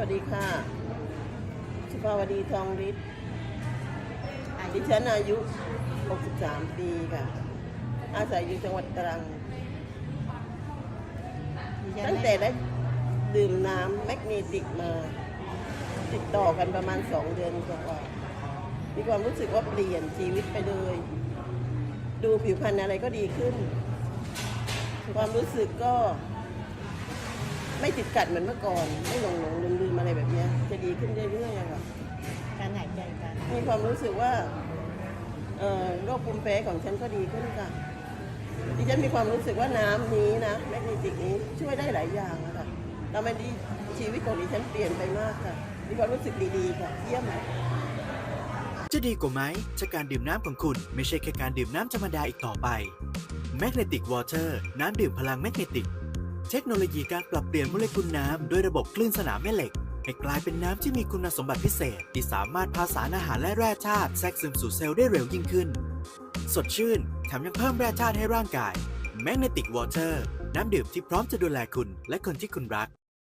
วัสดีค่ะ สุภาวดีทองฤทธิ์ดิฉันอายุ 63 ปีค่ะ อาศัยอยู่จังหวัดตรัง ตั้งแต่ได้ดื่มน้ำแมกนีติกมา ติดต่อกันประมาณ 2 เดือนกว่าๆมีความรู้สึกว่าเปลี่ยนชีวิตไปเลย ดูผิวพรรณอะไรก็ดีขึ้น ความรู้สึกก็ไม่ติดกัดเหมือนเมื่อก่อน ไม่หลงหลงลืม ขึ้นเรื่อยๆอะค่ะการหายใจกันมีความรู้สึกว่าเอ่อโรคภูมิแพ้ของฉันก็ดีขึ้นค่ะดิฉันมีความรู้สึกว่าน้ำนี้นะแมกนีติกนี้ช่วยได้หลายอย่างอะค่ะทำให้ดีชีวิตของดิฉันเปลี่ยนไปมากค่ะมีความรู้สึกดีๆค่ะเยี่ยมเลย จะดีกว่าไหมถ้าการดื่มน้ำของคุณไม่ใช่แค่การดื่มน้ำธรรมดาอีกต่อไป Magnetic Water น้ำดื่มพลังแมกเนติก เทคโนโลยีการปรับเปลี่ยนโมเลกุลน้ำด้วยระบบคลื่นสนามแม่เหล็ก ให้กลายเป็นน้ำที่มีคุณสมบัติพิเศษ ที่สามารถพาสารอาหารและแร่ธาตุแทรกซึมสู่เซลล์ได้เร็วยิ่งขึ้น สดชื่นแถมยังเพิ่มแร่ธาตุให้ร่างกาย Magnetic Water น้ำดื่มที่พร้อมจะดูแลคุณและคนที่คุณรัก